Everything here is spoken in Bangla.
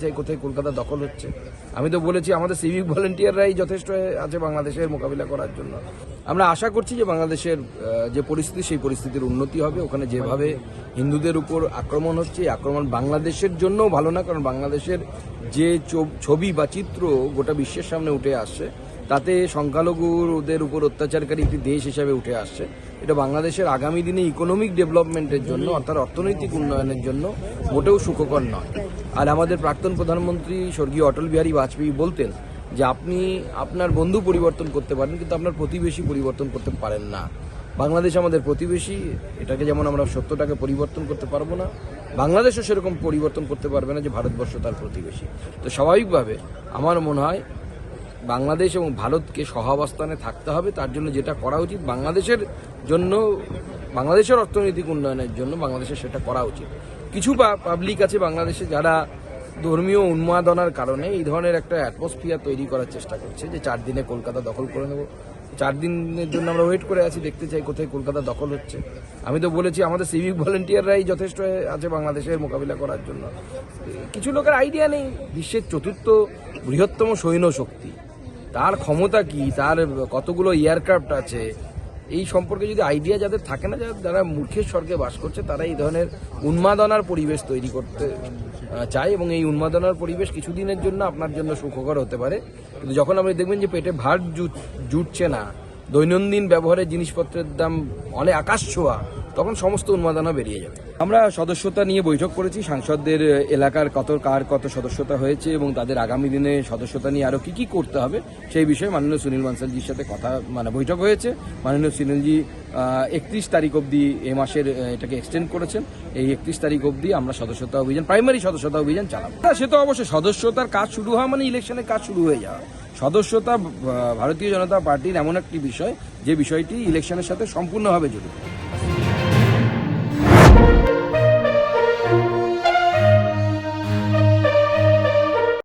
কোথায় কলকাতা দখল হচ্ছে। আমি তো বলেছি, আমাদের সিভিক ভলেন্টিয়াররাই যথেষ্ট আছে বাংলাদেশের মোকাবিলা করার জন্য। আমরা আশা করছি যে বাংলাদেশের যে পরিস্থিতি, সেই পরিস্থিতির উন্নতি হবে। ওখানে যেভাবে হিন্দুদের উপর আক্রমণ হচ্ছে আক্রমণ বাংলাদেশের জন্যও ভালো না, কারণ বাংলাদেশের যে ছবি বা চিত্র গোটা বিশ্বের সামনে উঠে আসছে, তাতে সংখ্যালঘুদের উপর অত্যাচারকারী একটি দেশ হিসাবে উঠে আসছে। এটা বাংলাদেশের আগামী দিনে ইকোনমিক ডেভেলপমেন্টের জন্য, অর্থাৎ অর্থনৈতিক উন্নয়নের জন্য মোটেও সুখকর নয়। আর আমাদের প্রাক্তন প্রধানমন্ত্রী স্বর্গীয় অটল বিহারী বাজপেয়ী বলতেন যে আপনি আপনার বন্ধু পরিবর্তন করতে পারেন, কিন্তু আপনার প্রতিবেশী পরিবর্তন করতে পারেন না। বাংলাদেশ আমাদের প্রতিবেশী, এটাকে যেমন আমরা সত্যটাকে পরিবর্তন করতে পারব না, বাংলাদেশও সেরকম পরিবর্তন করতে পারবে না যে ভারতবর্ষ তার প্রতিবেশী। তো স্বাভাবিকভাবে আমার মনে হয় বাংলাদেশ এবং ভারতকে সহাবস্থানে থাকতে হবে, তার জন্য যেটা করা উচিত বাংলাদেশের জন্য বাংলাদেশের অর্থনৈতিক উন্নয়নের জন্য বাংলাদেশের সেটা করা উচিত। কিছু পাবলিক আছে বাংলাদেশে যারা ধর্মীয় উন্মাদনার কারণে এই ধরনের একটা অ্যাটমসফিয়ার তৈরি করার চেষ্টা করছে যে চার দিনে কলকাতা দখল করে নেব। চার দিনের জন্য আমরা ওয়েট করে আছি, দেখতে চাই কোথায় কলকাতা দখল হচ্ছে। আমি তো বলেছি, আমাদের সিভিক ভলেন্টিয়াররাই যথেষ্ট আছে বাংলাদেশের মোকাবিলা করার জন্য। কিছু লোকের আইডিয়া নেই। বিশ্বের চতুর্থ বৃহত্তম সৈন্য শক্তি। তার ক্ষমতা কি? তার কতগুলো এয়ারক্রাফট আছে? এই সম্পর্কে যদি আইডিয়া যাদের থাকে না, যারা- মূর্খের স্বর্গে বাস করছে, তারা এই ধরনের উন্মাদনার পরিবেশ তৈরি করতে চায় এবং এই উন্মাদনার পরিবেশ কিছুদিনের জন্য আপনার জন্য সুখকর হতে পারে। কিন্তু যখন আপনি দেখবেন যে পেটে ভার জুট- জুটছে না, দৈনন্দিন ব্যবহারের জিনিসপত্রের দাম অনেক আকাশ ছোঁয়া তখন সমস্ত উন্মাদনা বেরিয়ে যাবে। আমরা সদস্যতা নিয়ে বৈঠক করেছি সাংসদদের এলাকার কত কার কত সদস্যতা হয়েছে এবং তাদের আগামী দিনে সদস্যতা নিয়ে আরও কি কি করতে হবে সেই বিষয়ে মাননীয় সুনীল বানসালজির সাথে কথা মানে বৈঠক হয়েছে। মাননীয় সুনীলজি একত্রিশ তারিখ অবধি এ মাসের এটাকে এক্সটেন্ড করেছেন। এই একত্রিশ তারিখ অবধি আমরা সদস্যতা অভিযান প্রাইমারি সদস্যতা অভিযান চালাবো। না, সে তো অবশ্যই সদস্যতার কাজ শুরু হওয়া মানে ইলেকশনের কাজ শুরু হয়ে যাওয়া। সদস্যতা ভারতীয় জনতা পার্টির এমন একটি বিষয় যে বিষয়টি ইলেকশনের সাথে সম্পূর্ণভাবে জড়িত।